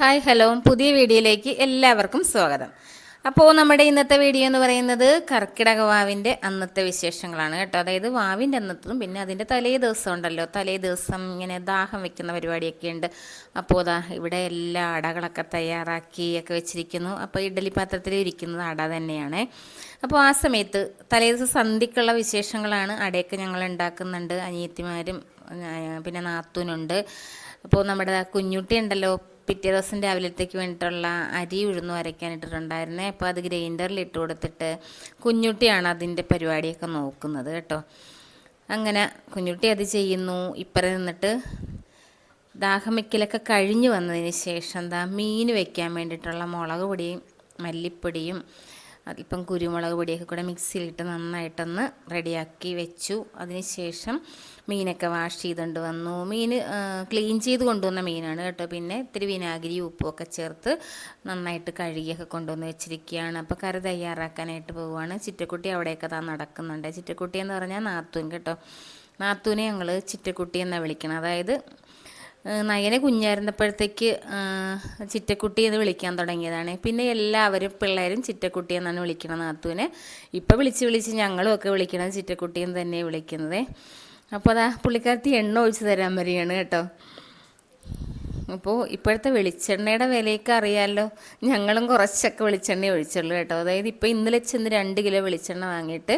Hi hello പുതിയ വീഡിയോയിലേക്ക് എല്ലാവർക്കും സ്വാഗതം. അപ്പോൾ നമ്മുടെ ഇന്നത്തെ വീഡിയോ എന്ന് പറയുന്നത് കർക്കിടക വാവിന്റെ അന്നത്തെ വിശേഷങ്ങളാണ് കേട്ടോ. അതായത് വാവിന്റെ അന്നത്തും പിന്നെ അതിന്റെ തലേ ദിവസം ഉണ്ടല്ലോ. തലേ ദിവസം ഇങ്ങനെ ദാഹം വെക്കുന്ന പരിപാടിയൊക്കെ ഉണ്ട്. അപ്പോൾ അതാ ഇവിടെ എല്ലാ അടകളൊക്കെ തയ്യാറാക്കി ഒക്കെ വെച്ചിരിക്കുന്നു. അപ്പോൾ ഇഡ്ഡലി പാത്രത്തിൽ ഇരിക്കുന്നത് അട തന്നെയാണ്. അപ്പോൾ ആ സമയത്ത് തലേ ദിവസം സന്ധിക്കുള്ള വിശേഷങ്ങളാണ് അടയൊക്കെ ഞങ്ങൾ ഉണ്ടാക്കുന്നുണ്ട്. അനിയത്തിമാരും പിന്നെ നാത്തൂനുണ്ട്. അപ്പോൾ നമ്മുടെ കുഞ്ഞുട്ടി ഉണ്ടല്ലോ പിറ്റേ ദിവസം രാവിലത്തേക്ക് വേണ്ടിയിട്ടുള്ള അരി ഉഴുന്നു അരയ്ക്കാനിട്ടിട്ടുണ്ടായിരുന്നേ അപ്പോൾ അത് ഗ്രൈൻഡറിൽ ഇട്ട് കൊടുത്തിട്ട് കുഞ്ഞുട്ടിയാണ് അതിന്റെ പരിപാടിയൊക്കെ നോക്കുന്നത് കേട്ടോ. അങ്ങനെ കുഞ്ഞുട്ടി അത് ചെയ്യുന്നു. ഇപ്പറേ നിന്നിട്ട് ദാഹം വയ്ക്കലൊക്കെ കഴിഞ്ഞു വന്നതിന് ശേഷം എന്താ മീൻ വയ്ക്കാൻ വേണ്ടിയിട്ടുള്ള മുളക് പൊടിയും മല്ലിപ്പൊടിയും അല്പം കുരുമുളക് പൊടിയൊക്കെ കൂടെ മിക്സിയിലിട്ട് നന്നായിട്ടൊന്ന് റെഡിയാക്കി വെച്ചു. അതിന് ശേഷം മീനൊക്കെ വാഷ് ചെയ്തുകൊണ്ട് വന്നു. മീൻ ക്ലീൻ ചെയ്ത് കൊണ്ടുവന്ന മീനാണ് കേട്ടോ. പിന്നെ ഇത്തിരി വിനാഗിരി ഉപ്പുമൊക്കെ ചേർത്ത് നന്നായിട്ട് കഴുകിയൊക്കെ കൊണ്ടുവന്ന് വെച്ചിരിക്കുകയാണ്. അപ്പോൾ കറി തയ്യാറാക്കാനായിട്ട് പോവുകയാണ്. ചിറ്റക്കുട്ടി അവിടെയൊക്കെ താ നടക്കുന്നുണ്ട്. ചിറ്റക്കുട്ടി എന്ന് പറഞ്ഞാൽ നാത്തൂൻ കേട്ടോ. നാത്തൂനെ ഞങ്ങൾ ചിറ്റക്കുട്ടി എന്നാണ് വിളിക്കണം അതായത് നയനെ കുഞ്ഞായിരുന്നപ്പോഴത്തേക്ക് ചിറ്റക്കുട്ടി എന്ന് വിളിക്കാൻ തുടങ്ങിയതാണ്. പിന്നെ എല്ലാവരും പിള്ളേരും ചിറ്റക്കുട്ടി എന്നാണ് വിളിക്കുന്നത് നാത്തൂനെ. ഇപ്പം വിളിച്ച് വിളിച്ച് ഞങ്ങളും ഒക്കെ വിളിക്കണത് ചിറ്റക്കുട്ടി എന്ന് തന്നെ വിളിക്കുന്നത്. അപ്പോൾ അതാ പുള്ളിക്കാരത്തി എണ്ണ ഒഴിച്ച് തരാൻ വരികയാണ് കേട്ടോ. അപ്പോൾ ഇപ്പോഴത്തെ വെളിച്ചെണ്ണയുടെ വിലയൊക്കെ അറിയാമല്ലോ ഞങ്ങളും കുറച്ചൊക്കെ വെളിച്ചെണ്ണ ഒഴിച്ചുള്ളൂ കേട്ടോ. അതായത് ഇപ്പോൾ ഇന്നലെ ചെന്ന് രണ്ട് കിലോ വെളിച്ചെണ്ണ വാങ്ങിയിട്ട്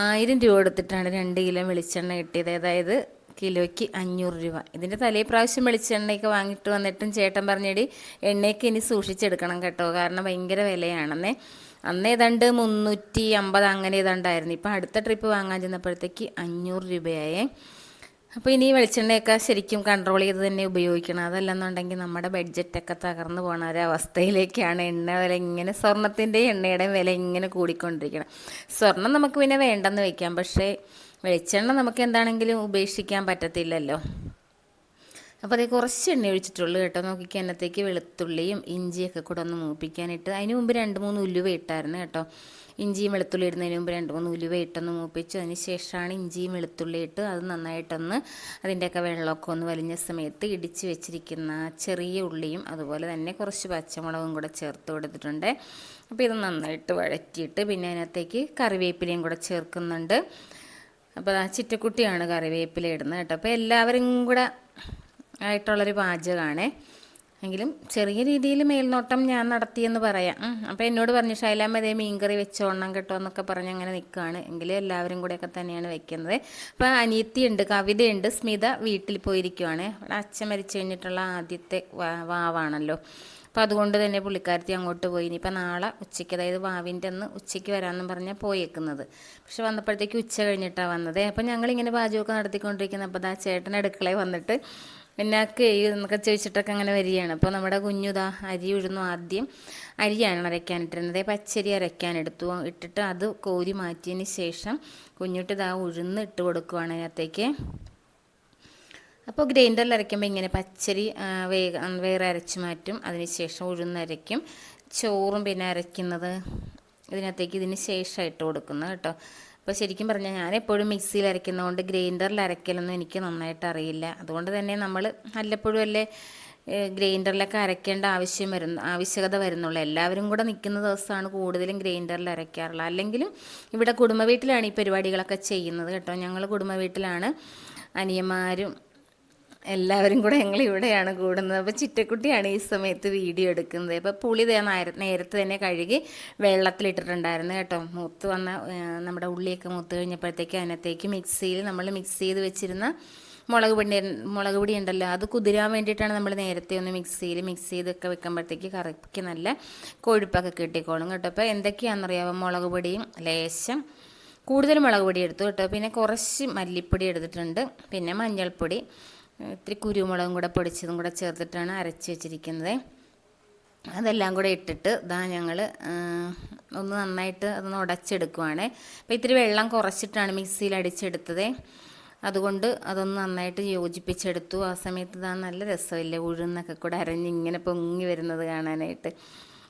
ആയിരം രൂപ കൊടുത്തിട്ടാണ് രണ്ട് കിലോ വെളിച്ചെണ്ണ കിട്ടിയത്. അതായത് കിലോയ്ക്ക് അഞ്ഞൂറ് രൂപ. ഇതിന്റെ തലേ പ്രാവശ്യം വെളിച്ചെണ്ണയൊക്കെ വാങ്ങിയിട്ട് വന്നിട്ടും ചേട്ടൻ പറഞ്ഞടി എണ്ണയൊക്കെ ഇനി സൂക്ഷിച്ചെടുക്കണം കേട്ടോ. കാരണം ഭയങ്കര വിലയാണെന്നേ. അന്ന് ഏതാണ്ട് മുന്നൂറ്റി അമ്പത് അങ്ങനെ ഏതാണ്ടായിരുന്നു. ഇപ്പം അടുത്ത ട്രിപ്പ് വാങ്ങാൻ ചെന്നപ്പോഴത്തേക്ക് അഞ്ഞൂറ് രൂപയായേ. അപ്പോൾ ഇനി വെളിച്ചെണ്ണയൊക്കെ ശരിക്കും കൺട്രോൾ ചെയ്ത് തന്നെ ഉപയോഗിക്കണം. അതല്ലെന്നുണ്ടെങ്കിൽ നമ്മുടെ ബഡ്ജറ്റൊക്കെ തകർന്നു പോണ ഒരവസ്ഥയിലേക്കാണ് എണ്ണ വില ഇങ്ങനെ സ്വർണത്തിന്റെ എണ്ണയുടെ വില ഇങ്ങനെ കൂടിക്കൊണ്ടിരിക്കണം. സ്വർണം നമുക്ക് പിന്നെ വേണ്ടെന്ന് വയ്ക്കാം പക്ഷേ വെളിച്ചെണ്ണ നമുക്ക് എന്താണെങ്കിലും ഉപേക്ഷിക്കാൻ പറ്റത്തില്ലല്ലോ. അപ്പോൾ അതേ കുറച്ച് എണ്ണ ഒഴിച്ചിട്ടുള്ളൂ കേട്ടോ. നോക്കി എന്നത്തേക്ക് വെളുത്തുള്ളിയും ഇഞ്ചിയൊക്കെ കൂടെ ഒന്ന് മൂപ്പിക്കാനിട്ട് അതിന് മുമ്പ് രണ്ട് മൂന്ന് ഉലുവ ഇട്ടായിരുന്നു കേട്ടോ. ഇഞ്ചിയും വെളുത്തുള്ളി ഇടുന്നതിന് മുമ്പ് രണ്ട് മൂന്ന് ഉലുവ ഇട്ടൊന്ന് മൂപ്പിച്ചു. അതിന് ശേഷമാണ് ഇഞ്ചിയും വെളുത്തുള്ളി ഇട്ട് അത് നന്നായിട്ടൊന്ന് അതിന്റെയൊക്കെ വെള്ളമൊക്കെ ഒന്ന് വലിഞ്ഞ സമയത്ത് ഇടിച്ച് വെച്ചിരിക്കുന്ന ചെറിയ ഉള്ളിയും അതുപോലെ തന്നെ കുറച്ച് പച്ചമുളകും കൂടെ ചേർത്ത് കൊടുത്തിട്ടുണ്ട്. അപ്പോൾ ഇത് നന്നായിട്ട് വഴറ്റിയിട്ട് പിന്നെ അതിനകത്തേക്ക് കറിവേപ്പിലയും കൂടെ ചേർക്കുന്നുണ്ട്. അപ്പോൾ ആ ചിറ്റക്കുട്ടിയാണ് കറിവേപ്പില ഇടുന്നത് കേട്ടോ. അപ്പോൾ എല്ലാവരും കൂടെ ആയിട്ടുള്ളൊരു പാചകമാണ് എങ്കിലും ചെറിയ രീതിയിൽ മേൽനോട്ടം ഞാൻ നടത്തിയെന്ന് പറയാം. അപ്പോൾ എന്നോട് പറഞ്ഞു ശൈലാമ്മ ഇതേ മീൻകറി വെച്ചോണം കേട്ടോ എന്നൊക്കെ പറഞ്ഞ് അങ്ങനെ നിൽക്കുകയാണ് എങ്കിലും എല്ലാവരും കൂടെയൊക്കെ തന്നെയാണ് വെക്കുന്നത്. അപ്പോൾ അനിയത്തിയുണ്ട് കവിതയുണ്ട്. സ്മിത വീട്ടിൽ പോയിരിക്കുവാണ്. അവിടെ അച്ഛൻ മരിച്ചു കഴിഞ്ഞിട്ടുള്ള ആദ്യത്തെ വാവാണല്ലോ. അപ്പോൾ അതുകൊണ്ട് തന്നെ പുള്ളിക്കാരത്തി അങ്ങോട്ട് പോയി. ഇനിയിപ്പോൾ നാളെ ഉച്ചയ്ക്ക് അതായത് വാവിന്റെ അന്ന് ഉച്ചയ്ക്ക് വരാമെന്നും പറഞ്ഞാൽ പോയേക്കുന്നത്. പക്ഷെ വന്നപ്പോഴത്തേക്ക് ഉച്ച കഴിഞ്ഞിട്ടാണ് വന്നത്. അപ്പോൾ ഞങ്ങളിങ്ങനെ പാചകമൊക്കെ നടത്തിക്കൊണ്ടിരിക്കുന്നത് അപ്പോൾ ദാ ചേട്ടൻ അടുക്കളയിൽ വന്നിട്ട് എന്നാക്ക് എന്നൊക്കെ ചോദിച്ചിട്ടൊക്കെ അങ്ങനെ വരികയാണ്. അപ്പോൾ നമ്മുടെ കുഞ്ഞുതാ അരി ഉഴുന്നു ആദ്യം അരിയാണ് അരയ്ക്കാനിട്ടിരുന്നത്. പച്ചരി അരയ്ക്കാനെടുത്തു. ഇട്ടിട്ട് അത് കോരി മാറ്റിയതിന് ശേഷം കുഞ്ഞിട്ട് ഇതാ ഉഴുന്ന് ഇട്ട് കൊടുക്കുവാണ് അതിനകത്തേക്ക്. അപ്പോൾ ഗ്രൈൻഡറിൽ അരയ്ക്കുമ്പോൾ ഇങ്ങനെ പച്ചരി വേഗ വേറെ അരച്ച് മാറ്റും. അതിനുശേഷം ഉഴുന്നരയ്ക്കും ചോറും പിന്നെ അരയ്ക്കുന്നത് ഇതിനകത്തേക്ക് ഇതിന് ശേഷം ഇട്ട് കൊടുക്കുന്നത് കേട്ടോ. അപ്പോൾ ശരിക്കും പറഞ്ഞാൽ ഞാൻ എപ്പോഴും മിക്സിയിൽ അരയ്ക്കുന്നതുകൊണ്ട് ഗ്രൈൻഡറിൽ അരയ്ക്കലൊന്നും എനിക്ക് നന്നായിട്ട് അറിയില്ല. അതുകൊണ്ട് തന്നെ നമ്മൾ വല്ലപ്പോഴും അല്ലേ ഗ്രൈൻഡറിലൊക്കെ അരയ്ക്കേണ്ട ആവശ്യം വരുന്ന ആവശ്യകത വരുന്നുള്ളൂ. എല്ലാവരും കൂടെ നിൽക്കുന്ന ദിവസമാണ് കൂടുതലും ഗ്രൈൻഡറിൽ അരയ്ക്കാറുള്ളത്. അല്ലെങ്കിലും ഇവിടെ കുടുംബ വീട്ടിലാണ് ഈ പരിപാടികളൊക്കെ ചെയ്യുന്നത് കേട്ടോ. ഞങ്ങൾ കുടുംബ വീട്ടിലാണ് അനിയന്മാരും എല്ലാവരും കൂടെ ഞങ്ങൾ ഇവിടെയാണ് കൂടുന്നത്. അപ്പോൾ ചിറ്റക്കുട്ടിയാണ് ഈ സമയത്ത് വീഡിയോ എടുക്കുന്നത്. അപ്പോൾ പുളി നേരത്തെ തന്നെ കഴുകി വെള്ളത്തിലിട്ടിട്ടുണ്ടായിരുന്നു കേട്ടോ. മൂത്ത് വന്ന നമ്മുടെ ഉള്ളിയൊക്കെ മൂത്ത് കഴിഞ്ഞപ്പോഴത്തേക്ക് അതിനകത്തേക്ക് മിക്സിയിൽ നമ്മൾ മിക്സ് ചെയ്ത് വെച്ചിരുന്ന മുളക് പൊടി മുളക് പൊടി ഉണ്ടല്ലോ അത് കുതിരാൻ വേണ്ടിയിട്ടാണ് നമ്മൾ നേരത്തെ ഒന്ന് മിക്സിയിൽ മിക്സ് ചെയ്തൊക്കെ വെക്കുമ്പോഴത്തേക്ക് കറിക്ക് നല്ല കൊഴുപ്പൊക്കെ കിട്ടിക്കോളും കേട്ടോ. അപ്പോൾ എന്തൊക്കെയാണെന്നറിയാമോ മുളക് പൊടിയും ലേശം കൂടുതൽ മുളക് പൊടി എടുത്തു കേട്ടോ. പിന്നെ കുറച്ച് മല്ലിപ്പൊടി എടുത്തിട്ടുണ്ട്. പിന്നെ മഞ്ഞൾപ്പൊടി. ഇത്തിരി കുരുമുളകും കൂടെ പൊടിച്ചതും കൂടെ ചേർത്തിട്ടാണ് അരച്ച് വെച്ചിരിക്കുന്നത്. അതെല്ലാം കൂടെ ഇട്ടിട്ട് ഇതാ ഞങ്ങൾ ഒന്ന് നന്നായിട്ട് അതൊന്ന് ഉടച്ചെടുക്കുവാണ്. അപ്പോൾ ഇത്തിരി വെള്ളം കുറച്ചിട്ടാണ് മിക്സിയിൽ അടിച്ചെടുത്തത്. അതുകൊണ്ട് അതൊന്ന് നന്നായിട്ട് യോജിപ്പിച്ചെടുത്തു. ആ സമയത്ത് ഇതാ നല്ല രസമില്ലേ ഉഴുന്നൊക്കെ കൂടെ അരഞ്ഞ് ഇങ്ങനെ പൊങ്ങി വരുന്നത് കാണാനായിട്ട്.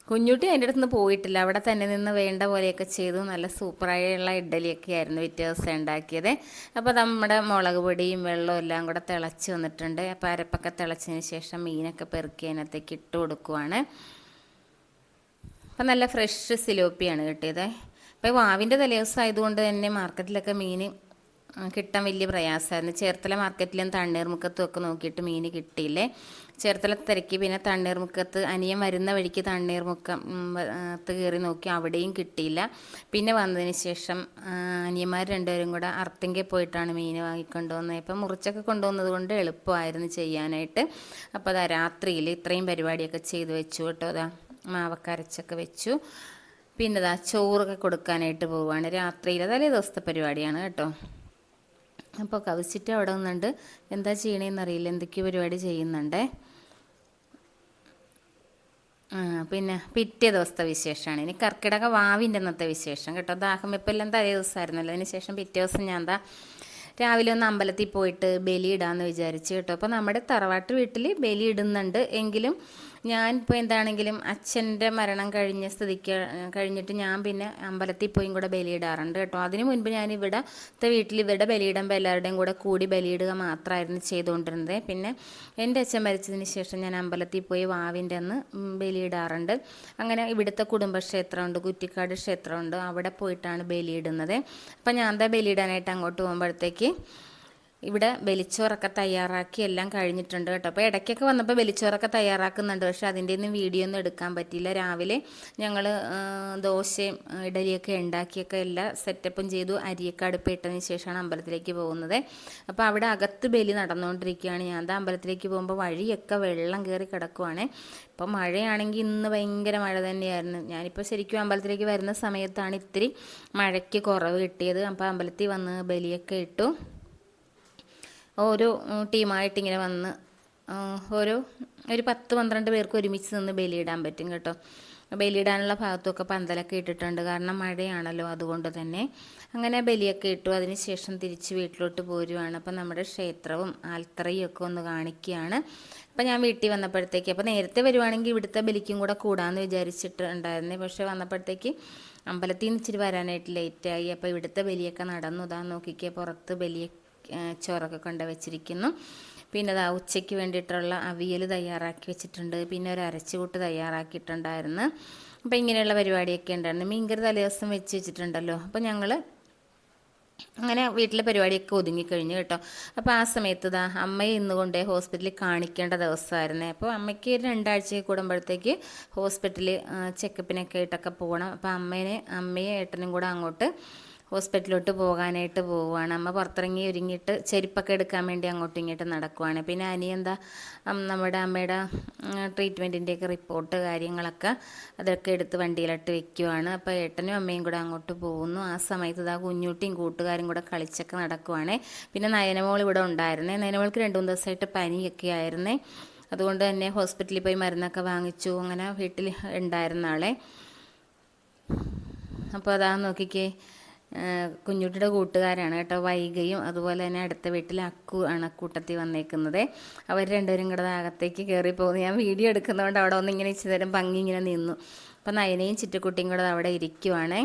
കുഞ്ഞുട്ടി അതിന്റെ അടുത്ത് നിന്ന് പോയിട്ടില്ല. അവിടെ തന്നെ നിന്ന് വേണ്ട പോലെയൊക്കെ ചെയ്തു. നല്ല സൂപ്പറായുള്ള ഇഡ്ഡലിയൊക്കെ ആയിരുന്നു പിറ്റേ ദിവസം ഉണ്ടാക്കിയത്. അപ്പോൾ നമ്മുടെ മുളക് പൊടിയും വെള്ളവും എല്ലാം കൂടെ തിളച്ച് വന്നിട്ടുണ്ട്. അപ്പോൾ അരപ്പൊക്കെ തിളച്ചതിന് ശേഷം മീനൊക്കെ പെറുക്കി അതിനകത്തേക്ക് ഇട്ട് കൊടുക്കുവാണ്. അപ്പം നല്ല ഫ്രഷ് സിലോപ്പിയാണ് കിട്ടിയത്. അപ്പോൾ വാവിന്റെ തലേദിവസം ആയതുകൊണ്ട് തന്നെ മാർക്കറ്റിലൊക്കെ മീൻ കിട്ടാൻ വലിയ പ്രയാസമായിരുന്നു. ചേർത്തല മാർക്കറ്റിലും തണ്ണീർമുക്കത്തും ഒക്കെ നോക്കിയിട്ട് മീൻ കിട്ടിയില്ലേ. ചേർത്തല തിരക്കി പിന്നെ തണ്ണീർമുക്കത്ത് അനിയൻ വരുന്ന വഴിക്ക് തണ്ണീർമുക്കം ത്ത് കയറി നോക്കി അവിടെയും കിട്ടിയില്ല. പിന്നെ വന്നതിന് ശേഷം അനിയന്മാർ രണ്ടുപേരും കൂടെ അർത്തിങ്കിൽ പോയിട്ടാണ് മീൻ വാങ്ങിക്കൊണ്ടുവന്നത്. ഇപ്പം മുറിച്ചൊക്കെ കൊണ്ടുവന്നത് കൊണ്ട് എളുപ്പമായിരുന്നു ചെയ്യാനായിട്ട്. അപ്പോൾ അതാ രാത്രിയിൽ ഇത്രയും പരിപാടിയൊക്കെ ചെയ്തു വെച്ചു കേട്ടോ. അതാ മാവക്കരച്ചൊക്കെ വെച്ചു. പിന്നെ ഇതാ ചോറൊക്കെ കൊടുക്കാനായിട്ട് പോവുകയാണ്. രാത്രിയിൽ അതല്ലേ ദിവസത്തെ പരിപാടിയാണ് കേട്ടോ. അപ്പോൾ കവിച്ചിട്ട് അവിടെ നിന്നുണ്ട്. എന്താ ചെയ്യണേന്നറിയില്ല. എന്തൊക്കെയോ പരിപാടി ചെയ്യുന്നുണ്ടേ. പിന്നെ പിറ്റേ ദിവസത്തെ വിശേഷമാണ്. ഇനി കർക്കിടക വാവിന്റെ അന്നത്തെ വിശേഷം കേട്ടോ. ദാഹം ഇപ്പം എല്ലാം തലേ ദിവസമായിരുന്നല്ലോ അതിന് ശേഷം പിറ്റേ ദിവസം ഞാൻ എന്താ രാവിലെ ഒന്ന് അമ്പലത്തിൽ പോയിട്ട് ബലി ഇടാമെന്ന് വിചാരിച്ചു കേട്ടോ. അപ്പോൾ നമ്മുടെ തറവാട്ട് വീട്ടിൽ ബലി ഇടുന്നുണ്ട്. എങ്കിലും ഞാൻ ഇപ്പോൾ എന്താണെങ്കിലും അച്ഛന്റെ മരണം കഴിഞ്ഞ സ്ഥിതിക്ക് കഴിഞ്ഞിട്ട് ഞാൻ പിന്നെ അമ്പലത്തിൽ പോയും കൂടെ ബലിയിടാറുണ്ട് കേട്ടോ. അതിനു മുൻപ് ഞാൻ ഇവിടത്തെ വീട്ടിൽ ഇവരുടെ ബലിയിടുമ്പോൾ എല്ലാവരുടെയും കൂടെ കൂടി ബലിയിടുക മാത്രമായിരുന്നു ചെയ്തുകൊണ്ടിരുന്നത്. പിന്നെ എന്റെ അച്ഛൻ മരിച്ചതിന് ശേഷം ഞാൻ അമ്പലത്തിൽ പോയി വാവിന്റെ അന്ന് ബലിയിടാറുണ്ട്. അങ്ങനെ ഇവിടുത്തെ കുടുംബക്ഷേത്രമുണ്ട് കുറ്റിക്കാട് ക്ഷേത്രമുണ്ട്. അവിടെ പോയിട്ടാണ് ബലിയിടുന്നത്. അപ്പം ഞാൻ എന്താ ബലിയിടാനായിട്ട് അങ്ങോട്ട് പോകുമ്പോഴത്തേക്ക് ഇവിടെ ബലിച്ചോറൊക്കെ തയ്യാറാക്കി എല്ലാം കഴിഞ്ഞിട്ടുണ്ട് കേട്ടോ. അപ്പോൾ ഇടയ്ക്കൊക്കെ വന്നപ്പോൾ ബലിച്ചോറൊക്കെ തയ്യാറാക്കുന്നുണ്ട്. പക്ഷേ അതിന്റെ ഒന്നും വീഡിയോ ഒന്നും എടുക്കാൻ പറ്റിയില്ല. രാവിലെ ഞങ്ങൾ ദോശയും ഇഡലിയൊക്കെ ഉണ്ടാക്കിയൊക്കെ എല്ലാം സെറ്റപ്പും ചെയ്തു. അരിയൊക്കെ അടുപ്പിട്ടതിന് ശേഷമാണ് അമ്പലത്തിലേക്ക് പോകുന്നത്. അപ്പോൾ അവിടെ അകത്ത് ബലി നടന്നുകൊണ്ടിരിക്കുകയാണ്. ഞാൻ അത് അമ്പലത്തിലേക്ക് പോകുമ്പോൾ വഴിയൊക്കെ വെള്ളം കയറി കിടക്കുവാണ്. ഇപ്പോൾ മഴയാണെങ്കിൽ ഇന്ന് ഭയങ്കര മഴ തന്നെയായിരുന്നു. ഞാനിപ്പോൾ ശരിക്കും അമ്പലത്തിലേക്ക് വരുന്ന സമയത്താണ് ഇത്തിരി മഴയ്ക്ക് കുറവ് കിട്ടിയത്. അപ്പോൾ അമ്പലത്തിൽ വന്ന് ബലിയൊക്കെ ഇട്ടു. ഉം, ടീമായിട്ട് ഇങ്ങനെ വന്ന് ഓരോ ഒരു പത്ത് പന്ത്രണ്ട് പേർക്ക് ഒരുമിച്ച് നിന്ന് ബലിയിടാൻ പറ്റും കേട്ടോ. ബലിയിടാനുള്ള ഭാഗത്തൊക്കെ പന്തലൊക്കെ ഇട്ടിട്ടുണ്ട്. കാരണം മഴയാണല്ലോ അതുകൊണ്ട് തന്നെ. അങ്ങനെ ബലിയൊക്കെ ഇട്ടു. അതിന് ശേഷം തിരിച്ച് വീട്ടിലോട്ട് പോരുവാണ്. അപ്പം നമ്മുടെ ക്ഷേത്രവും ആൽത്തറയും ഒക്കെ ഒന്ന് കാണിക്കുകയാണ്. അപ്പം ഞാൻ വീട്ടിൽ വന്നപ്പോഴത്തേക്ക് അപ്പോൾ നേരത്തെ വരുവാണെങ്കിൽ ഇവിടുത്തെ ബലിക്കും കൂടെ കൂടാമെന്ന് വിചാരിച്ചിട്ടുണ്ടായിരുന്നു. പക്ഷേ വന്നപ്പോഴത്തേക്ക് അമ്പലത്തിൽ നിന്ന് ഇച്ചിരി വരാനായിട്ട് ലേറ്റായി അപ്പോൾ ഇവിടുത്തെ ബലിയൊക്കെ നടന്നു. ഇതാ നോക്കിക്കേ പുറത്ത് ബലിയെ ആ, ചോറൊക്കെ കൊണ്ട് വെച്ചിരിക്കുന്നു. പിന്നെ അതാ ഉച്ചയ്ക്ക് വേണ്ടിയിട്ടുള്ള അവിയൽ തയ്യാറാക്കി വെച്ചിട്ടുണ്ട്. പിന്നെ ഒരു അരച്ചുകൂട്ട് തയ്യാറാക്കിയിട്ടുണ്ടായിരുന്നു. അപ്പോൾ ഇങ്ങനെയുള്ള പരിപാടിയൊക്കെ ഉണ്ടായിരുന്നു. മീൻകറി തലേദിവസം വെച്ച് വെച്ചിട്ടുണ്ടല്ലോ. അപ്പോൾ ഞങ്ങൾ അങ്ങനെ വീട്ടിലെ പരിപാടിയൊക്കെ ഒതുങ്ങിക്കഴിഞ്ഞു കേട്ടോ. അപ്പോൾ ആ സമയത്ത് ഇതാ അമ്മയെ ഇന്ന് കൊണ്ടേ ഹോസ്പിറ്റലിൽ കാണിക്കേണ്ട ദിവസമായിരുന്നേ. അപ്പോൾ അമ്മയ്ക്ക് രണ്ടാഴ്ച കൂടുമ്പോഴത്തേക്ക് ഹോസ്പിറ്റലിൽ ചെക്കപ്പിനൊക്കെ ആയിട്ടൊക്കെ പോകണം. അപ്പോൾ അമ്മേനെ അമ്മയും ഏട്ടനും കൂടെ അങ്ങോട്ട് ഹോസ്പിറ്റലിലോട്ട് പോകാനായിട്ട് പോവുകയാണ്. അമ്മ പുറത്തിറങ്ങി ഒരുങ്ങിയിട്ട് ചെരുപ്പൊക്കെ എടുക്കാൻ വേണ്ടി അങ്ങോട്ടും ഇങ്ങോട്ടും നടക്കുവാണ്. പിന്നെ അനിയെന്താ നമ്മുടെ അമ്മയുടെ ട്രീറ്റ്മെന്റിന്റെയൊക്കെ റിപ്പോർട്ട് കാര്യങ്ങളൊക്കെ അതൊക്കെ എടുത്ത് വണ്ടിയിലിട്ട് വെക്കുവാണ്. അപ്പോൾ ഏട്ടനും അമ്മയും കൂടെ അങ്ങോട്ട് പോകുന്നു. ആ സമയത്ത് ഇതാ കുഞ്ഞൂട്ടിയും കൂട്ടുകാരും കൂടെ കളിച്ചൊക്കെ നടക്കുവാണ്. പിന്നെ നയനമോൾ ഇവിടെ ഉണ്ടായിരുന്നേ. നയനമോൾക്ക് രണ്ട് മൂന്ന് ദിവസമായിട്ട് പനിയൊക്കെ ആയിരുന്നേ. അതുകൊണ്ട് തന്നെ ഹോസ്പിറ്റലിൽ പോയി മരുന്നൊക്കെ വാങ്ങിച്ചു. അങ്ങനെ വീട്ടിൽ ഉണ്ടായിരുന്ന ആളെ. അപ്പോൾ അതാ നോക്കിക്കേ. കുഞ്ഞുട്ടിയുടെ കൂട്ടുകാരാണ് കേട്ടോ വൈകയും അതുപോലെ തന്നെ അടുത്ത വീട്ടിൽ അക്കു ആണ് കൂട്ടത്തിൽ വന്നേക്കുന്നത്. അവർ രണ്ടുപേരും കൂടെ അകത്തേക്ക് കയറി പോകുന്നു. ഞാൻ വീഡിയോ എടുക്കുന്നതുകൊണ്ട് അവിടെ ഒന്നിങ്ങനെ ഇച്ചിരി നേരം ഭംഗി ഇങ്ങനെ നിന്നു. അപ്പം നയനയും ചുറ്റുക്കുട്ടിയും കൂടെ അവിടെ ഇരിക്കുവാണേ.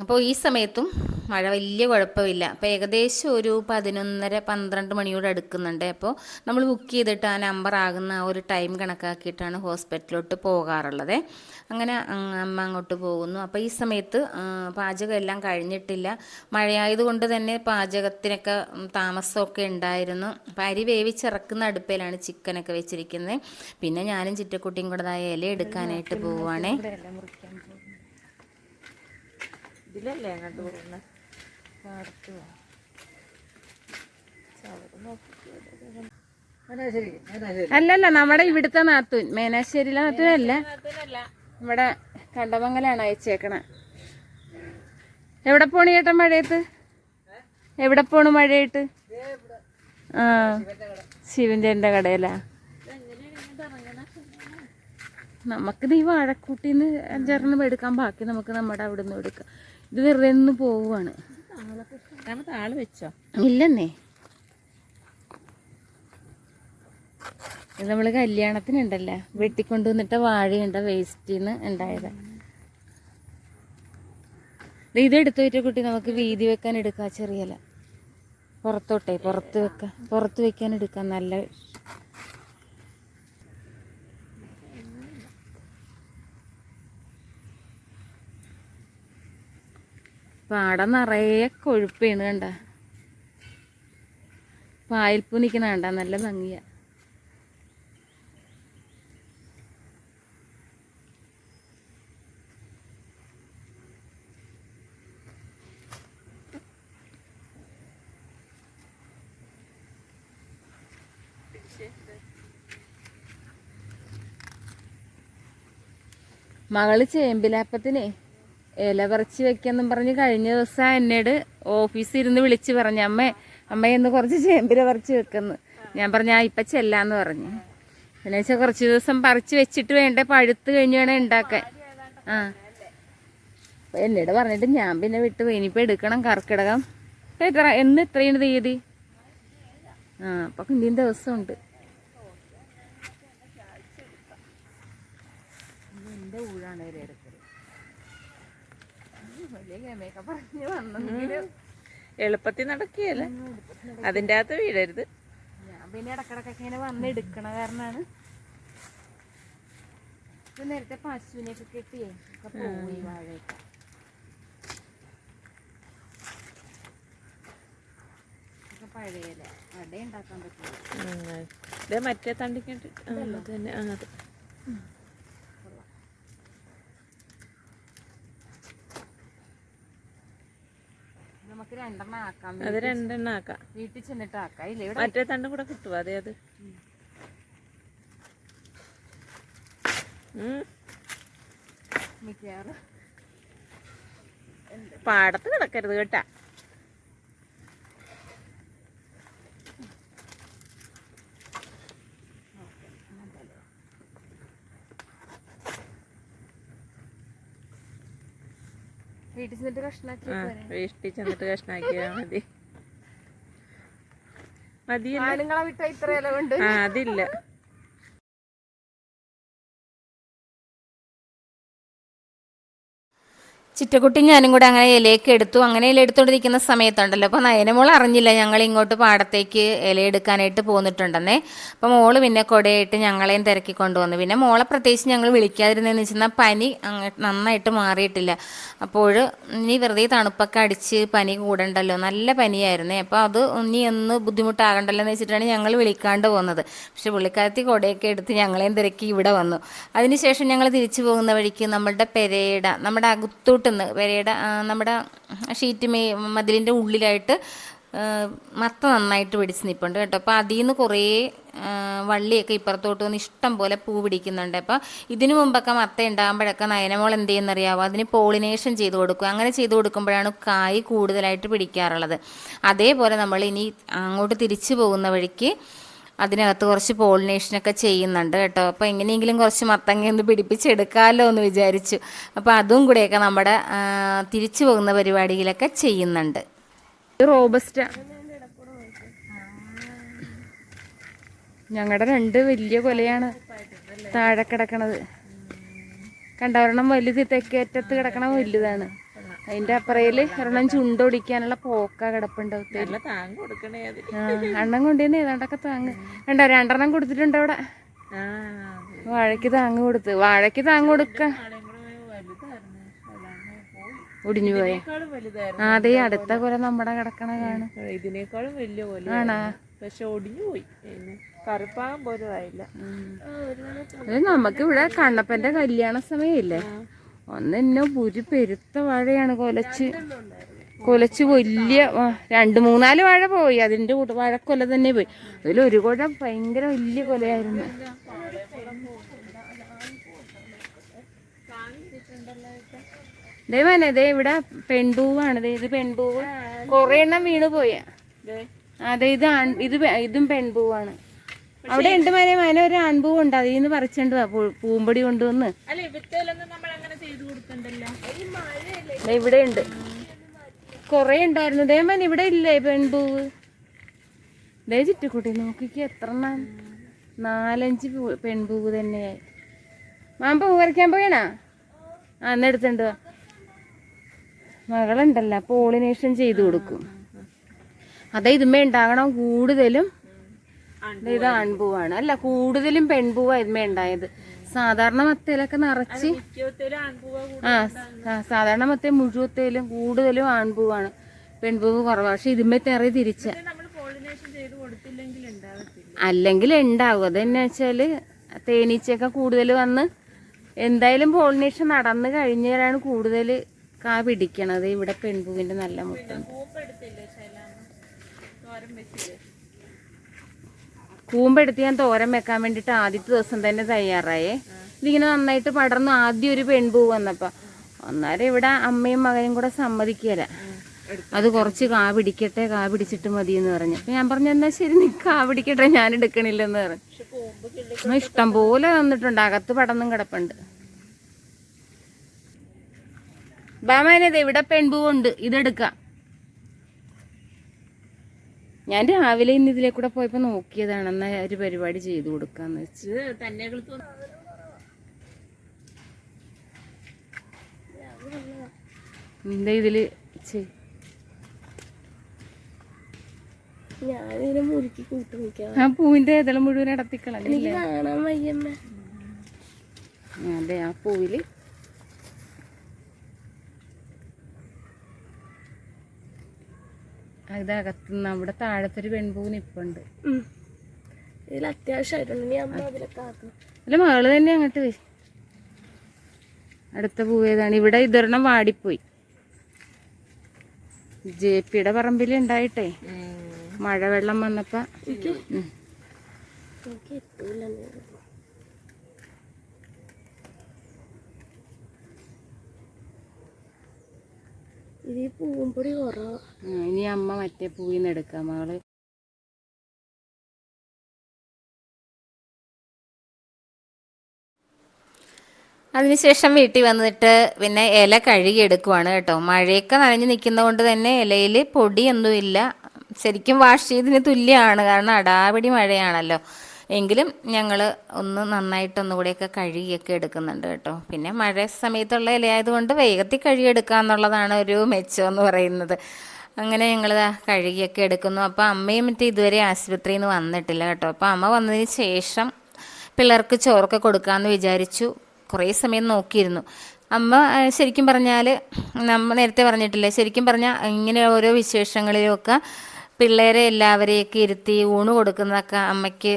അപ്പോൾ ഈ സമയത്തും മഴ വലിയ കുഴപ്പമില്ല. അപ്പോൾ ഏകദേശം ഒരു പതിനൊന്നര പന്ത്രണ്ട് മണിയോട് അടുക്കുന്നുണ്ട്. അപ്പോൾ നമ്മൾ ബുക്ക് ചെയ്തിട്ട് ആ നമ്പർ ആകുന്ന ആ ഒരു ടൈം കണക്കാക്കിയിട്ടാണ് ഹോസ്പിറ്റലിലോട്ട് പോകാറുള്ളത്. അങ്ങനെ അമ്മ അങ്ങോട്ട് പോകുന്നു. അപ്പോൾ ഈ സമയത്ത് പാചകം എല്ലാം കഴിഞ്ഞിട്ടില്ല. മഴയായതുകൊണ്ട് തന്നെ പാചകത്തിനൊക്കെ താമസമൊക്കെ ഉണ്ടായിരുന്നു. അപ്പോൾ അരി വേവിച്ചിറക്കുന്ന അടുപ്പിലാണ് ചിക്കനൊക്കെ വെച്ചിരിക്കുന്നത്. പിന്നെ ഞാനും ചിറ്റക്കുട്ടിയും കൂടെ ഇല എടുക്കാനായിട്ട് പോവുകയാണേ ഇതിലല്ലേ അങ്ങോട്ട് പോകുന്നത് അല്ലല്ല നമ്മുടെ ഇവിടുത്തെ നാത്തൂൻ. മേനാശ്ശേരിയിലെ നാത്തൂനല്ല? ഇവിടെ കണ്ടമംഗലാണ് അയച്ചേക്കണ. എവിടെ പോണു ചേട്ടൻ മഴയത്ത്? എവിടെ പോണു മഴയിട്ട് ആ ശിവന്റെ കടയിലാ. നമുക്ക് നീ വാഴക്കൂട്ടിന്ന് അഞ്ചാറെണ്ണം എടുക്കാൻ ബാക്കി നമുക്ക് നമ്മുടെ അവിടെ നിന്ന് എടുക്കാം. ഇത് വെറുതെ നിന്ന് പോവുകയാണ് താൾ വെച്ചോ? ഇല്ലെന്നേ. ഇത് നമ്മൾ കല്യാണത്തിനുണ്ടല്ലോ? വെട്ടിക്കൊണ്ടുവന്നിട്ട വാഴയുണ്ട വേസ്റ്റിന്ന് ഉണ്ടായത്. ഇത് എടുത്തു വെച്ച കുട്ടി നമുക്ക് വീതി വെക്കാൻ എടുക്കാ ചെറിയല പുറത്തോട്ടെ പുറത്ത് വെക്കാം. പുറത്ത് വെക്കാൻ എടുക്കാം നല്ല പാടം നിറയെ കൊഴുപ്പാണ് കണ്ട. പായൽപ്പൂ നിൽക്കുന്ന കണ്ട നല്ല ഭംഗിയാ. മകൾ ചേമ്പിലാപ്പത്തിനെ ഇല പറിച്ച് വെക്കാന്നും പറഞ്ഞ് കഴിഞ്ഞ ദിവസം എന്നോട് ഓഫീസിൽ ഇരുന്ന് വിളിച്ച് പറഞ്ഞു അമ്മേ അമ്മയെന്ന് കുറച്ച് ചേമ്പില പറിച്ച് വെക്കുന്നു. ഞാൻ പറഞ്ഞ ആ ഇപ്പം ചെല്ലാന്ന് പറഞ്ഞു. പിന്നെ വെച്ചാൽ കുറച്ച് ദിവസം പറിച്ച് വെച്ചിട്ട് വേണ്ടേ പഴുത്ത് കഴിഞ്ഞ് വേണേ ഉണ്ടാക്കാൻ ആ. അപ്പൊ എന്നോട് പറഞ്ഞിട്ട് ഞാൻ പിന്നെ വിട്ടു പോയി. ഇനിയിപ്പോൾ എടുക്കണം കർക്കിടകം. എത്ര എന്ന് എത്രയാണ് തീയതി? ആ അപ്പൊ കുഞ്ഞിൻ ദിവസമുണ്ട്. എന്റെ ഊഴാണ് ഇവരെ എടുക്കൽ വലിയ ഗമയൊക്കെ പറഞ്ഞു വന്നെങ്കിലും എളുപ്പത്തിൽ നടക്കുകയല്ലേ? അതിന്റെ അകത്ത് വീഴരുത്. ഞാൻ പിന്നെ ഇടക്കിടക്കൊക്കെ ഇങ്ങനെ വന്ന് എടുക്കണ കാരണാണ് ഇത് നേരത്തെ പശുവിനെയൊക്കെ കെട്ടിയേ ഒക്കെ പോയി വാഴയൊക്കെ. മറ്റേ തണ്ടിക്കിട്ട് അങ്ങനെ തന്നെ. ആ അത്. രണ്ടെണ്ണം ആക്കാം. അത് രണ്ടെണ്ണം ആക്കാം. വീട്ടിൽ ചെന്നിട്ട് ആക്കാം. ഇല്ലേ ഇവിടെ മറ്റേ തണ്ടും കൂടെ കിട്ടുമോ അതെ അത്. മിക്കവാറും. പാടത്ത് കിടക്കരുത് കേട്ടാ. വീട്ടിൽ ചെന്നിട്ട് കഷ്ണാക്കി കഷ്ണാക്കിയാ മതി. മതി അതില്ല. ചിറ്റക്കുട്ടി ഞാനും കൂടെ അങ്ങനെ ഇലയൊക്കെ എടുത്തു. അങ്ങനെ ഇല എടുത്തുകൊണ്ടിരിക്കുന്ന സമയത്തുണ്ടല്ലോ. അപ്പോൾ നയനമോൾ അറിഞ്ഞില്ല ഞങ്ങൾ ഇങ്ങോട്ട് പാടത്തേക്ക് ഇല എടുക്കാനായിട്ട് പോന്നിട്ടുണ്ടെന്നേ. അപ്പോൾ മോൾ പിന്നെ കൊടയായിട്ട് ഞങ്ങളെയും തിരക്കി കൊണ്ടുവന്നു. പിന്നെ മോളെ പ്രത്യേകിച്ച് ഞങ്ങൾ വിളിക്കാതിരുന്നതെന്ന് വെച്ചാൽ പനി നന്നായിട്ട് മാറിയിട്ടില്ല. അപ്പോൾ ഇനി വെറുതെ തണുപ്പൊക്കെ അടിച്ച് പനി കൂടണ്ടല്ലോ. നല്ല പനിയായിരുന്നേ. അപ്പോൾ അത് ഇനി ഒന്ന് ബുദ്ധിമുട്ടാകണ്ടല്ലോ എന്ന് വെച്ചിട്ടാണ് ഞങ്ങൾ വിളിക്കാണ്ട് പോകുന്നത് പക്ഷെ പുള്ളിക്കാരത്തി കൊടയൊക്കെ എടുത്ത് ഞങ്ങളെയും തിരക്കി ഇവിടെ വന്നു. അതിനുശേഷം ഞങ്ങൾ തിരിച്ചു പോകുന്ന വഴിക്ക് നമ്മളുടെ പെരേട നമ്മുടെ അകത്തോട്ടുനിന്ന് പെരയുടെ വരയുടെ നമ്മുടെ ഷീറ്റ് മേ മതിലിന്റെ ഉള്ളിലായിട്ട് മത്ത നന്നായിട്ട് പിടിച്ച് നിൽപ്പുണ്ട് കേട്ടോ. അപ്പോൾ അതിൽ നിന്ന് കുറേ വള്ളിയൊക്കെ ഇപ്പുറത്തോട്ട് വന്ന് ഇഷ്ടം പോലെ പൂ പിടിക്കുന്നുണ്ട്. അപ്പോൾ ഇതിനു മുമ്പൊക്കെ മത്ത ഉണ്ടാകുമ്പോഴൊക്കെ നയനമോൾ എന്ത് ചെയ്യുന്നറിയാവോ? അതിന് പോളിനേഷൻ ചെയ്ത് കൊടുക്കും. അങ്ങനെ ചെയ്ത് കൊടുക്കുമ്പോഴാണ് കായ് കൂടുതലായിട്ട് പിടിക്കാറുള്ളത്. അതേപോലെ നമ്മൾ ഇനി അങ്ങോട്ട് തിരിച്ചു പോകുന്ന വഴിക്ക് അതിനകത്ത് കുറച്ച് പോളിനേഷനൊക്കെ ചെയ്യുന്നുണ്ട് കേട്ടോ. അപ്പോൾ എങ്ങനെയെങ്കിലും കുറച്ച് മത്തങ്ങ ഒന്ന് പിടിപ്പിച്ചെടുക്കാമല്ലോ എന്ന് വിചാരിച്ചു. അപ്പോൾ അതും കൂടെയൊക്കെ നമ്മുടെ തിരിച്ചു പോകുന്ന പരിപാടിയിലൊക്കെ ചെയ്യുന്നുണ്ട്. റോബസ്റ്റ ഞങ്ങളുടെ രണ്ട് വലിയ കൊലയാണ് താഴെ കിടക്കണത്. കണ്ടവരണം വലുത് തെക്കേറ്റത്ത് കിടക്കണ വലുതാണ്. അതിന്റെ അപ്പറയിൽ ഒരെണ്ണം ചുണ്ടൊടിക്കാനുള്ള പോക്ക കിടപ്പുണ്ട് എണ്ണം അണ്ണം കൊണ്ടുതന്നെ ഏതാണ്ടൊക്കെ താങ്ങ്. വേണ്ട രണ്ടെണ്ണം കൊടുത്തിട്ടുണ്ട് അവിടെ. വാഴയ്ക്ക് താങ്ങ് കൊടുത്ത്. വാഴയ്ക്ക് താങ്ങ് കൊടുക്ക. ഒടിഞ്ഞു പോയ. അതെ അടുത്ത കൊല നമ്മടെ കിടക്കണ കാണും. ഇതിനേക്കാളും വലിയ പോലെ ആണാ? പക്ഷെ ഒടിഞ്ഞു പോയി. കറുപ്പാകാൻ പോലും ആയില്ല. അത് നമുക്ക് ഇവിടെ കണ്ണപ്പന്റെ കല്യാണ സമയമില്ലേ? ഒന്ന് എന്നെ ഒരു പെരുത്ത വാഴയാണ് കൊലച്ച് കൊലച്ച് വലിയ രണ്ട് മൂന്നാൽ വാഴ പോയി. അതിന്റെ കൂട്ട് വാഴക്കൊല തന്നെ പോയി. അതിലൊരു കുഴ ഭയങ്കര വലിയ കൊലയായിരുന്നു. ദേ മോനെ ദേ ഇവിടെ പെൺപൂവാണ് ദേ ഇത് പെൺപൂവ് കൊറേ എണ്ണം വീണ് പോയ. അതെ ഇത് ആൺ ഇത് ഇതും പെൺപൂവാണ് അവിടെ ഉണ്ട് മനെ മനെ ഒരു ആൺപൂവ് ഉണ്ട് അതിൽ നിന്ന് പറിച്ചോണ്ട് പൂമ്പൊടി കൊണ്ടുവന്ന്. ഇവിടെ ഉണ്ട്. കൊറേ ഉണ്ടായിരുന്നു. ദേമൻ ഇവിടെ ഇല്ലേ പെൺപൂവ്? ദേ ചുറ്റിക്കുട്ടി നോക്കിക്ക് എത്ര എണ്ണം. നാലഞ്ച് പെൺപൂവ് തന്നെയായി. മാമ്പ പൂ വരയ്ക്കാൻ പോയണാ ആ എന്നെടുത്തുണ്ട് വാ. മകളുണ്ടല്ലോ പോളിനേഷൻ ചെയ്തു കൊടുക്കും. അതെ ഇതുമേ ഉണ്ടാകണം കൂടുതലും. ഇത് ആൺപൂവാണ്. അല്ല കൂടുതലും പെൺപൂവാ ഇതുമേ ഉണ്ടായത്. സാധാരണ മത്തയിലൊക്കെ നിറച്ച് ആ സാധാരണ മത്തേ മുഴുവത്തേലും കൂടുതലും ആൺപൂവാണ്. പെൺപൂവ് കുറവാണ് പക്ഷെ ഇതുമേ തെറി തിരിച്ച. അല്ലെങ്കിൽ ഉണ്ടാവും അതെന്നു വെച്ചാൽ തേനീച്ചയൊക്കെ കൂടുതൽ വന്ന് എന്തായാലും പോളിനേഷൻ നടന്നു കഴിഞ്ഞാലാണ് കൂടുതൽ കാ പിടിക്കണത്. ഇവിടെ പെൺപൂവിന്റെ നല്ല മുട്ടുണ്ട്. കൂമ്പെടുത്ത് ഞാൻ തോരൻ വെക്കാൻ വേണ്ടിയിട്ട് ആദ്യത്തെ ദിവസം തന്നെ തയ്യാറായേ. ഇതിങ്ങനെ നന്നായിട്ട് പടർന്നു ആദ്യം ഒരു പെൺപൂ വന്നപ്പോ അന്നേരം ഇവിടെ അമ്മയും മകനും കൂടെ സമ്മതിക്കല. അത് കുറച്ച് കാ പിടിക്കട്ടെ കാ പിടിച്ചിട്ട് മതി എന്ന് പറഞ്ഞു. അപ്പൊ ഞാൻ പറഞ്ഞു എന്നാ ശരി നീ കാ പിടിക്കട്ടെ ഞാൻ എടുക്കണില്ലെന്ന് പറഞ്ഞു. ഇഷ്ടം പോലെ തന്നിട്ടുണ്ട് അകത്ത് പടർന്നും കിടപ്പുണ്ട്. ബാമാനത് ഇവിടെ പെൺപൂവുണ്ട് ഇതെടുക്കാം. ഞാൻ രാവിലെ ഇന്ന് ഇതിലെ കൂടെ പോയപ്പോ നോക്കിയതാണ് എന്നാ ഒരു പരിപാടി ചെയ്തു കൊടുക്കാന്ന് വെച്ച്. തന്നെ എന്താ ഇതിൽ ഞാൻ ഞാനിതിനെ മുറുക്കി കൂട്ടി നിൽക്കാം ആ പൂവിന്റെ ഏതെല്ലാം മുഴുവൻ അടത്തിക്കളഞ്ഞില്ലേ? അതെ ആ പൂവിൽ അതകത്തുനിന്ന് നമ്മുടെ താഴത്തെ ഒരു പെൺപൂവ് നിപ്പുണ്ട് ഇതിൽ അത്യാവശ്യമായിട്ടുണ്ട്. അല്ല മകൾ തന്നെ അങ്ങോട്ട് വരും അടുത്ത പൂവ് ഏതാണ്? ഇവിടെ ഇതൊരെണ്ണം വാടിപ്പോയി. ജെ പിയുടെ പറമ്പിൽ ഉണ്ടായിട്ടേ. മഴവെള്ളം വന്നപ്പോ. ഇത് പൂവുംപൊടി കുറവ്. ഇനി അമ്മ മറ്റേ പൂവിൽ നിന്ന് എടുക്കാം മകൾ. അതിനുശേഷം വീട്ടിൽ വന്നിട്ട് പിന്നെ ഇല കഴുകിയെടുക്കുവാണ് കേട്ടോ. മഴയൊക്കെ നനഞ്ഞു നിൽക്കുന്നത് കൊണ്ട് തന്നെ ഇലയിൽ പൊടിയൊന്നുമില്ല. ശരിക്കും വാഷ് ചെയ്തതിന് തുല്യമാണ് കാരണം അടാപിടി മഴയാണല്ലോ. എങ്കിലും ഞങ്ങൾ ഒന്ന് നന്നായിട്ട് ഒന്നുകൂടിയൊക്കെ കഴുകിയൊക്കെ എടുക്കുന്നുണ്ട് കേട്ടോ. പിന്നെ മഴ സമയത്തുള്ള ഇലയായതുകൊണ്ട് വേഗത്തിൽ കഴുകിയെടുക്കുക എന്നുള്ളതാണ് ഒരു മെച്ചം എന്ന് പറയുന്നത്. അങ്ങനെ ഞങ്ങൾ കഴുകിയൊക്കെ എടുക്കുന്നു. അപ്പോൾ അമ്മയും മറ്റേ ഇതുവരെ ആശുപത്രിയിൽ നിന്ന് വന്നിട്ടില്ല കേട്ടോ. അപ്പോൾ അമ്മ വന്നതിന് ശേഷം പിള്ളേർക്ക് ചോറൊക്കെ കൊടുക്കാമെന്ന് വിചാരിച്ചു. കുറേ സമയം നോക്കിയിരുന്നു. അമ്മ ശരിക്കും പറഞ്ഞാൽ നമ്മ നേരത്തെ പറഞ്ഞിട്ടില്ല ശരിക്കും പറഞ്ഞാൽ ഇങ്ങനെ ഓരോ വിശേഷങ്ങളിലുമൊക്കെ പിള്ളേരെ എല്ലാവരെയൊക്കെ ഇരുത്തി ഊണ് കൊടുക്കുന്നതൊക്കെ അമ്മയ്ക്ക്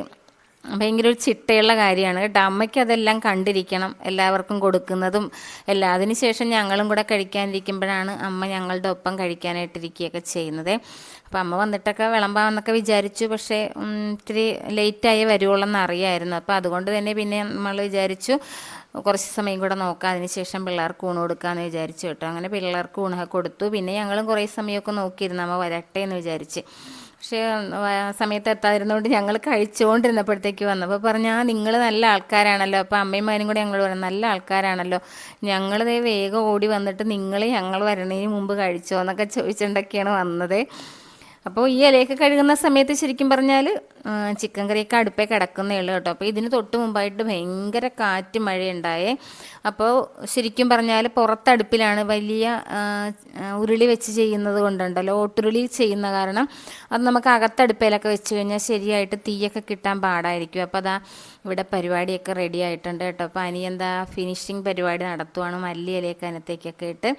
ഭയങ്കര ഒരു ചിട്ടയുള്ള കാര്യമാണ്. കേട്ടോ അമ്മയ്ക്ക് അതെല്ലാം കണ്ടിരിക്കണം എല്ലാവർക്കും കൊടുക്കുന്നതും. എല്ലാ അതിന് ശേഷം ഞങ്ങളും കൂടെ കഴിക്കാനിരിക്കുമ്പോഴാണ് അമ്മ ഞങ്ങളുടെ ഒപ്പം കഴിക്കാനായിട്ടിരിക്കുകയൊക്കെ ചെയ്യുന്നത്. അപ്പോൾ അമ്മ വന്നിട്ടൊക്കെ വിളമ്പാമെന്നൊക്കെ വിചാരിച്ചു പക്ഷേ ഇത്തിരി ലേറ്റായി വരുവുള്ളെന്ന് അറിയായിരുന്നു. അപ്പോൾ അതുകൊണ്ട് തന്നെ പിന്നെ നമ്മൾ വിചാരിച്ചു കുറച്ച് സമയം കൂടെ നോക്കാം അതിന് ശേഷം പിള്ളേർക്ക് ഊണ് കൊടുക്കാമെന്ന് വിചാരിച്ചു കേട്ടോ. അങ്ങനെ പിള്ളേർക്ക് ഊണൊക്കെ കൊടുത്തു. പിന്നെ ഞങ്ങളും കുറേ സമയമൊക്കെ നോക്കിയിരുന്നു അമ്മ വരട്ടെ എന്ന് വിചാരിച്ച്. പക്ഷേ സമയത്ത് എത്താതിരുന്നതുകൊണ്ട് ഞങ്ങൾ കഴിച്ചുകൊണ്ടിരുന്നപ്പോഴത്തേക്ക് വന്നപ്പോൾ പറഞ്ഞു ആ നിങ്ങൾ നല്ല ആൾക്കാരാണല്ലോ. അപ്പോൾ അമ്മയും മകനും കൂടെ ഞങ്ങൾ പറഞ്ഞു നല്ല ആൾക്കാരാണല്ലോ. ഞങ്ങളിതേ വേഗം ഓടി വന്നിട്ട് നിങ്ങൾ ഞങ്ങൾ വരണതിന് മുമ്പ് കഴിച്ചോ? എന്നൊക്കെ ചോദിച്ചിട്ടൊക്കെയാണ് വന്നത്. അപ്പോൾ ഈ ഇലയൊക്കെ കഴുകുന്ന സമയത്ത് ശരിക്കും പറഞ്ഞാൽ ചിക്കൻ കറിയൊക്കെ അടുപ്പേ കിടക്കുന്നേ ഉള്ളൂ കേട്ടോ. അപ്പോൾ ഇതിന് തൊട്ട് മുമ്പായിട്ട് ഭയങ്കര കാറ്റ് മഴയുണ്ടായേ. അപ്പോൾ ശരിക്കും പറഞ്ഞാൽ പുറത്തടുപ്പിലാണ് വലിയ ഉരുളി വെച്ച് ചെയ്യുന്നത് കൊണ്ടുണ്ടല്ലോ. ഓട്ടുരുളി ചെയ്യുന്ന കാരണം അത് നമുക്ക് അകത്തടുപ്പയിലൊക്കെ വെച്ച് കഴിഞ്ഞാൽ ശരിയായിട്ട് തീയൊക്കെ കിട്ടാൻ പാടായിരിക്കും. അപ്പോൾ അതാ ഇവിടെ പരിപാടിയൊക്കെ റെഡി ആയിട്ടുണ്ട് കേട്ടോ. അപ്പോൾ അനിയെന്താ ഫിനിഷിങ് പരിപാടി നടത്തുവാണ്. മല്ലി ഇലയൊക്കെ അതിനകത്തേക്കൊക്കെ ഇട്ട്.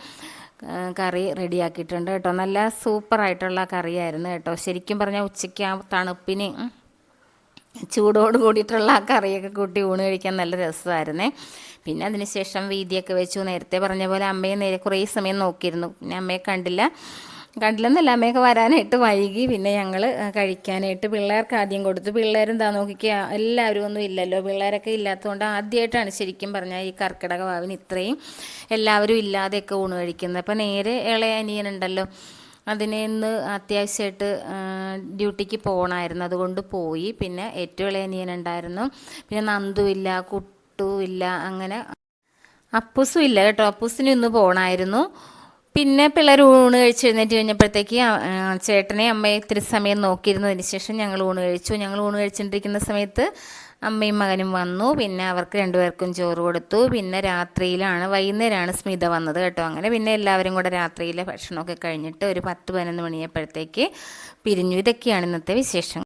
കറി റെഡിയാക്കിയിട്ടുണ്ട് കേട്ടോ. നല്ല സൂപ്പറായിട്ടുള്ള കറിയായിരുന്നു കേട്ടോ. ശരിക്കും പറഞ്ഞാൽ ഉച്ചയ്ക്ക് ആ തണുപ്പിന് ചൂടോട് കൂടിയിട്ടുള്ള ആ കറിയൊക്കെ കൂട്ടി ഊണ് കഴിക്കാൻ നല്ല രസമായിരുന്നേ. പിന്നെ അതിന് ശേഷം വീതിയൊക്കെ വെച്ചു. നേരത്തെ പറഞ്ഞ പോലെ അമ്മയെ നേരെ കുറേ സമയം നോക്കിയിരുന്നു. പിന്നെ അമ്മയെ കണ്ടില്ല. കണ്ടില്ലെന്നല്ല അമ്മയൊക്കെ വരാനായിട്ട് വൈകി. പിന്നെ ഞങ്ങൾ കഴിക്കാനായിട്ട് പിള്ളേർക്ക് ആദ്യം കൊടുത്തു. പിള്ളേരും താ നോക്കിക്കുക എല്ലാവരും ഒന്നും ഇല്ലല്ലോ. പിള്ളേരൊക്കെ ഇല്ലാത്തതുകൊണ്ട് ആദ്യമായിട്ടാണ് ശരിക്കും പറഞ്ഞാൽ ഈ കർക്കിടക വാവിന് ഇത്രയും എല്ലാവരും ഇല്ലാതെയൊക്കെ ഊണ് കഴിക്കുന്നത്. അപ്പോൾ നേരെ ഇളയ അനിയനുണ്ടല്ലോ അതിനെ ഇന്ന് അത്യാവശ്യമായിട്ട് ഡ്യൂട്ടിക്ക് പോകണമായിരുന്നു അതുകൊണ്ട് പോയി. പിന്നെ ഏറ്റവും ഇളയ അനിയനുണ്ടായിരുന്നു. പിന്നെ നന്ദുവില്ല കുട്ടുവില്ല അങ്ങനെ അപ്പൂസും ഇല്ല കേട്ടോ. അപ്പുസിന് ഇന്ന് പോകണമായിരുന്നു പിന്നെ പിള്ളേർ ഊണ് കഴിച്ച് എഴുന്നേറ്റ് കഴിഞ്ഞപ്പോഴത്തേക്ക് ചേട്ടനെ അമ്മയെ ഇത്തിരി സമയം നോക്കിയിരുന്നതിന് ശേഷം ഞങ്ങൾ ഊണ് കഴിച്ചു. ഞങ്ങൾ ഊണ് കഴിച്ചുകൊണ്ടിരിക്കുന്ന സമയത്ത് അമ്മയും മകനും വന്നു. പിന്നെ അവർക്ക് രണ്ടുപേർക്കും ചോറ് കൊടുത്തു. പിന്നെ രാത്രിയിലാണ് വൈകുന്നേരമാണ് സ്മിത വന്നത് കേട്ടോ. അങ്ങനെ പിന്നെ എല്ലാവരും കൂടെ രാത്രിയിലെ ഭക്ഷണമൊക്കെ കഴിഞ്ഞിട്ട് ഒരു പത്ത് പതിനൊന്ന് മണിയപ്പോഴത്തേക്ക് പിരിഞ്ഞു. ഇതൊക്കെയാണ് ഇന്നത്തെ വിശേഷം